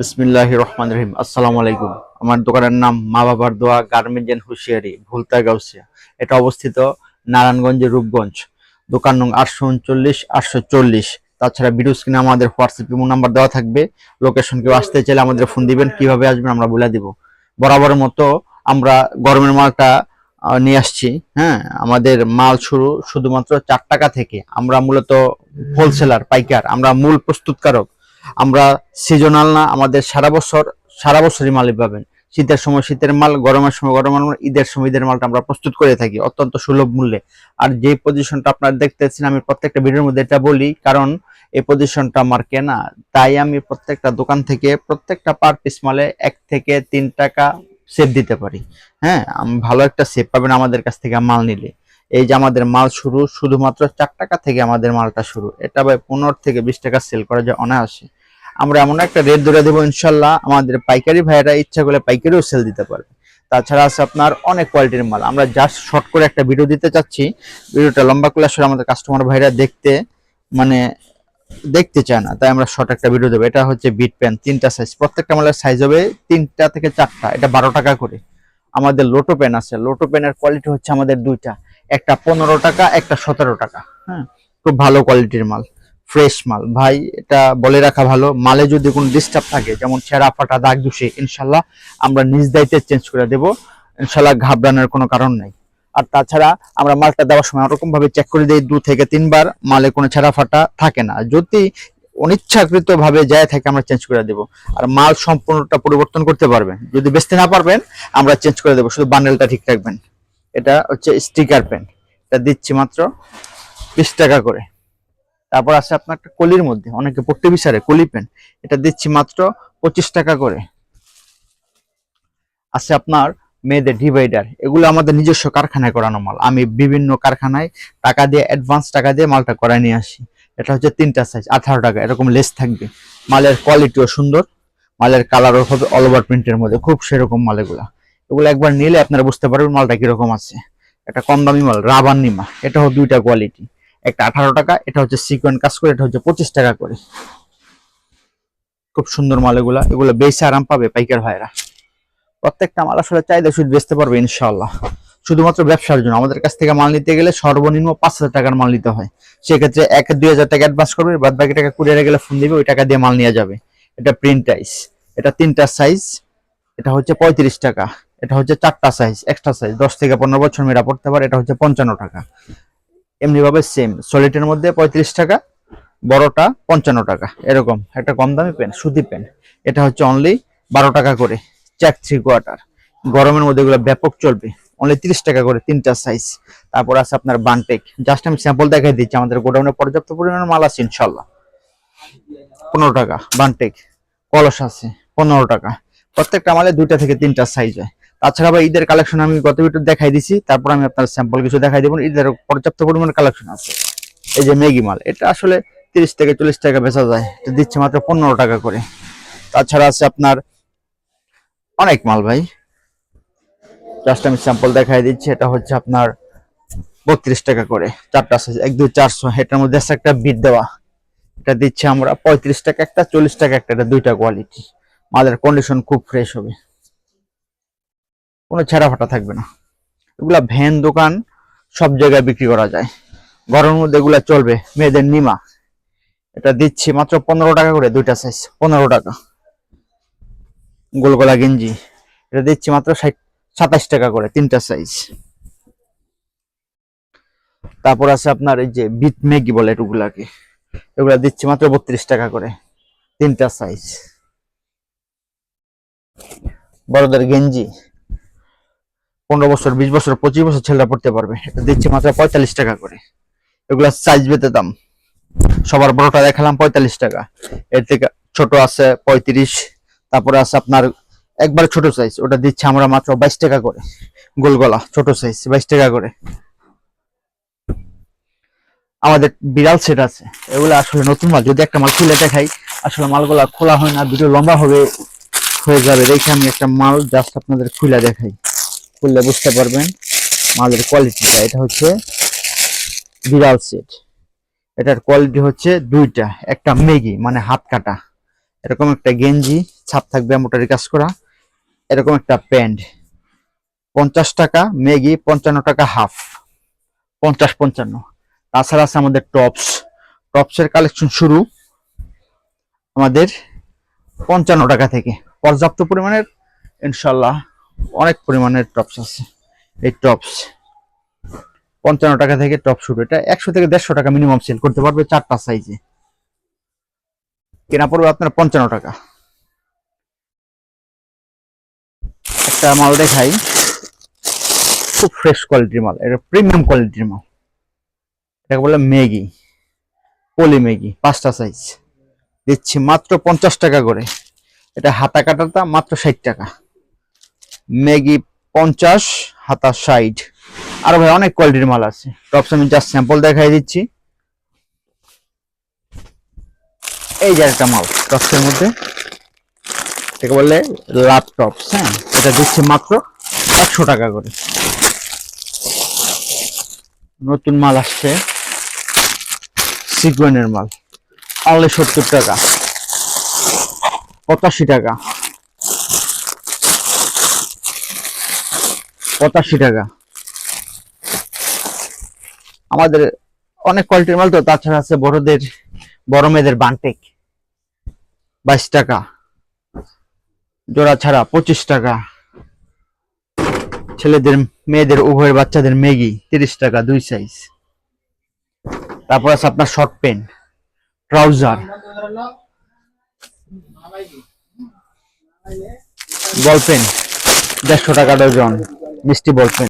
বিসমিল্লাহ রহমান রহিম। আসসালামু আলাইকুম। আমার দোকানের নাম মা বাবার দোয়া garments and hosiery, Bhulta Gausia. এটা অবস্থিত নারায়ণগঞ্জের রূপগঞ্জ, দোকান নং আটশো উনচল্লিশ, আটশো চল্লিশ। তাছাড়া ভিডিও স্ক্রিনে আমাদের হোয়াটসঅ্যাপ ইমো নাম্বার দেওয়া থাকবে। লোকেশন কেউ আসতে চাইলে আমাদের ফোন দিবেন, কীভাবে আসবেন আমরা বলে দিব। বরাবরের মতো আমরা গরমের মালটা নিয়ে আসছি হ্যাঁ? আমাদের মাল শুরু শুধুমাত্র চার টাকা থেকে। আমরা মূলত হোলসেলার পাইকার, আমরা মূল প্রস্তুতকারক। আমরা সিজনাল না, আমাদের সারা বছর, সারা বছরই মালই পাবেন। শীতের সময় শীতের মাল, গরমের সময় গরমের মাল, ঈদের সময় ঈদের মালটা আমরা প্রস্তুত করে থাকি অত্যন্ত সুলভ মূল্যে। আর যে পজিশনটা আপনারা দেখতেছেন, আমি প্রত্যেকটা ভিডিওর মধ্যে এটা বলি, কারণ এই পজিশনটা আমার কেনা। তাই আমি প্রত্যেকটা দোকান থেকে প্রত্যেকটা পার পিস মালে এক থেকে তিন টাকা সেভ দিতে পারি। হ্যাঁ ভালো একটা সেভ পাবেন আমাদের কাছ থেকে মাল নিলে। এই যে আমাদের মাল শুরু, শুধুমাত্র চার টাকা থেকে আমাদের মালটা শুরু। এটা ভাই পনেরো থেকে বিশ টাকা সেল করা যায় অনায়াসে। আমরা এমন একটা রেট ধরে দেবো ইনশাল্লাহ, আমাদের পাইকারি ভাইয়েরা ইচ্ছা করলে পাইকারিও সেল দিতে পারবে। তাছাড়া আছে আপনার অনেক কোয়ালিটির মাল। আমরা জাস্ট শর্ট করে একটা ভিডিও দিতে চাচ্ছি। ভিডিওটা লম্বা করে আসলে আমাদের কাস্টমার ভাইরা দেখতে মানে দেখতে চায় না। তাই আমরা শর্ট একটা ভিডিও দেবো। এটা হচ্ছে বিট পেন তিনটা সাইজ প্রত্যেকটা মালের সাইজ হবে তিনটা থেকে চারটা। এটা বারো টাকা করে। আমাদের লোটো পেন আছে। লোটো পেনের কোয়ালিটি হচ্ছে আমাদের দুইটা। একটা পনেরো টাকা, একটা সতেরো টাকা। হ্যাঁ খুব ভালো কোয়ালিটির মাল ফ্রেশ মাল। ভাই, এটা বলে রাখা ভালো, মালে যদি কোনো ডিস্টার্ব থাকে, যেমন ছেঁড়া ফাটা, দাগ দুষে ইনশাল্লাহ আমরা নিজ দায়িত্বে চেঞ্জ করে দেব। ইনশাল্লাহ ঘাবড়ানোর কোনো কারণ নাই। আর তাছাড়া আমরা মালটা দেওয়ার সময় ওরকমভাবে চেক করে দিই দু থেকে তিনবার, মালে কোনো ছেঁড়া ফাটা থাকে না। যদি অনিচ্ছাকৃতভাবে যায় থাকে, আমরা চেঞ্জ করে দেব। আর মাল সম্পূর্ণটা পরিবর্তন করতে পারবেন। যদি বেচতে না পারবেন, আমরা চেঞ্জ করে দেবো। শুধু বান্ডেলটা ঠিক রাখবেন। এটা হচ্ছে স্টিকার পেন এটা দিচ্ছি মাত্র বিশ টাকা করে। তারপর আছে আপনার একটা কলির মধ্যে, অনেকে পড়তে বিচারে, কলি পেন এটা দিচ্ছি মাত্র পঁচিশ টাকা করে। আছে আপনার মেয়েদের ডিভাইডার এগুলো আমাদের নিজস্ব কারখানায় করানো মাল। আমি বিভিন্ন কারখানায় টাকা দিয়ে অ্যাডভান্স টাকা দিয়ে মালটা করায় নিয়ে আসি। এটা হচ্ছে তিনটা সাইজ আঠারো টাকা, এরকম লেস থাকবে। মালের কোয়ালিটিও সুন্দর, মালের কালারও হবে অল ওভার প্রিন্টের মধ্যে। খুব সেরকম মাল এগুলা। এগুলো একবার নিলে আপনারা বুঝতে পারবেন মালটা কীরকম আছে। একটা কম দামি মাল রাবার নিমা এটা হচ্ছে দুইটা কোয়ালিটি একটা আঠারো টাকা, এটা হচ্ছে সিকোয়েন্ট কাজ করে, এটা হচ্ছে পঁচিশ টাকা করে। খুব সুন্দর মাল এগুলা। এগুলো বেশি আরাম পাবে পাইকার ভাইরা। প্রত্যেকটা মাল আসলে চাইলে শুধু বেচতে পারবে ইনশাল্লাহ শুধুমাত্র ব্যবসার জন্য। আমাদের কাছ থেকে মাল নিতে গেলে সর্বনিম্ন পাঁচ হাজার টাকার মাল নিতে হয়। সেক্ষেত্রে এক, দুই হাজার টাকা অ্যাডভান্স করবে, বাদ বাকি টাকা কুরিয়ারে গেলে ফোন দিবে, ওই টাকা দিয়ে মাল নিয়ে যাবে। এটা প্রিন্ট আইস এটা তিনটা সাইজ এটা হচ্ছে পঁয়ত্রিশ টাকা। এটা হচ্ছে চারটা সাইজ এক্সট্রা সাইজ দশ থেকে পনেরো বছর মেয়েরা পড়তে পারে, এটা হচ্ছে পঞ্চান্ন টাকা। এমনি ভাবে সেম সলিটের মধ্যে পঁয়ত্রিশ টাকা, বড়টা পঞ্চান্ন টাকা, এরকম। একটা কম দামি পেন সুতি পেন এটা হচ্ছে অনলি বারো টাকা করে চ্যাক থ্রি কোয়ার্টার গরমের মধ্যে এগুলো ব্যাপক চলবে অনলি তিরিশ টাকা করে তিনটা সাইজ তারপর আছে আপনার বানটেক জাস্ট আমি স্যাম্পল দেখাই দিচ্ছি, আমাদের গোডাউনে পর্যাপ্ত পরিমাণে মাল আছে ইনশাল্লাহ পনেরো টাকা বানটেক কলস আছে, পনেরো টাকা। প্রত্যেকটা মালে দুইটা থেকে তিনটা সাইজ হয়। তাছাড়া আবার ঈদের কালেকশন আমি গত ভিডিও দেখাই দিছি, তারপর আমি আপনার স্যাম্পল কিছু দেখাই দেবো, ঈদের পর্যাপ্ত পরিমাণে কালেকশন আছে। এই যে ম্যাগি মাল, এটা আসলে তিরিশ থেকে চল্লিশ টাকা বেচা যায়, এটা দিচ্ছে মাত্র পনেরো টাকা করে। তাছাড়া আছে আপনার অনেক মাল ভাই। জাস্ট আমি স্যাম্পল দেখাই দিচ্ছি, এটা হচ্ছে আপনার বত্রিশ টাকা করে। চারটা সাইজ এক, দুই চারশো এটার মধ্যে আছে একটা বিট দেওয়া। এটা দিচ্ছে আমরা পঁয়ত্রিশ টাকা, একটা চল্লিশ টাকা, একটা, এটা দুইটা কোয়ালিটি মালের কন্ডিশন খুব ফ্রেশ হবে। কোনো ছেঁড়া ফাটা থাকবে না। এগুলা ভ্যান দোকান, সব জায়গায় বিক্রি করা যায়। গরমের মধ্যে এগুলা চলবে। মেয়েদের নিমা। এটা দিচ্ছি মাত্র পনেরো টাকা করে, দুইটা সাইজ পনেরো টাকা। গোলগোলা গেঞ্জি। এটা দিচ্ছি মাত্র সাতাশ টাকা করে, তিনটা সাইজ তারপর আছে আপনার এই যে বিট ম্যাগি বলে এগুলাকে এগুলা দিচ্ছি মাত্র বত্রিশ টাকা করে, তিনটা সাইজ বড়দের গেঞ্জি। পনেরো বছর, বিশ বছর, পঁচিশ বছর ছেলেরা পড়তে পারবে। এটা দিচ্ছি মাত্র পঁয়তাল্লিশ টাকা করে। এগুলা সাইজ বেতে দাম। সবার বড়টা দেখালাম, পঁয়তাল্লিশ টাকা। এর থেকে ছোট আছে পঁয়ত্রিশ, তারপরে আছে আপনার একবার ছোট সাইজ ওটা দিচ্ছে আমরা মাত্র বাইশ টাকা করে। গোলগলা ছোট সাইজ বাইশ টাকা করে। আমাদের বিড়াল সেট আছে। এগুলো আসলে নতুন মাল। যদি একটা মাল খুলে দেখাই, আসলে মালগুলা খোলা হয় না ভিডিও লম্বা হবে, হয়ে যাবে। দেখে আমি একটা মাল জাস্ট আপনাদের খুলে দেখাই। খুললে বুঝতে পারবেন মালের কোয়ালিটিটা এটা হচ্ছে বিড়াল সেট এটার কোয়ালিটি হচ্ছে দুইটা, একটা মেগি মানে হাত কাটা। এরকম একটা গেঞ্জি, ছাপ থাকবে মোটারি কাজ করা। এরকম একটা প্যান্ট। পঞ্চাশ টাকা ম্যাগি, পঞ্চান্ন টাকা হাফ। পঞ্চাশ পঞ্চান্ন। তাছাড়া আছে আমাদের টপস টপসের কালেকশন শুরু আমাদের পঞ্চান্ন টাকা থেকে। পর্যাপ্ত পরিমাণের, ইনশাল্লাহ। অনেক পরিমাণের টপস আছে। এই টপস পঞ্চান্ন টাকা থেকে টপ শুরু। এটা একশো থেকে দেড়শো টাকা মিনিমাম সেল করতে পারবে চারটা সাইজে কেনা পড়বে আপনার পঞ্চান্ন টাকা। একটা মাল দেখাই। খুব ফ্রেশ কোয়ালিটির মাল। এটা প্রিমিয়াম কোয়ালিটির মাল। এটাকে বলে ম্যাগি পলি ম্যাগি পাঁচটা সাইজ দিচ্ছি মাত্র পঞ্চাশ টাকা করে। এটা হাতা কাটাটা মাত্র ষাট টাকা। ম্যাগি পঞ্চাশ, হাতা ষাট। আর ভাই, অনেক কোয়ালিটির মাল আছে। টপস আমি জাস্ট স্যাম্পল দেখাই দিচ্ছি। এই যে একটা মাল টপসের মধ্যে। এটাকে বলে ল্যাপটপস হ্যাঁ? এটা দিচ্ছে মাত্র একশো টাকা করে। নতুন মাল আসছে। সিকুয়েনের মাল। অনলি সত্তর টাকা। পঁচাশি টাকা। পঁচাশি টাকা। আমাদের অনেক কোয়ালিটির মাল তো, তাছাড়া আছে বড়দের, বড় মেয়েদের বান্টেক বাইশ টাকা। জোড়া ছাড়া পঁচিশ টাকা। ছেলেদের, মেয়েদের, উভয়ের বাচ্চাদের ম্যাগি তিরিশ টাকা, দুই সাইজ তারপর আছে আপনার শর্ট প্যান্ট ট্রাউজার বল দেড়শো টাকা ডজন মিষ্টি বল পেন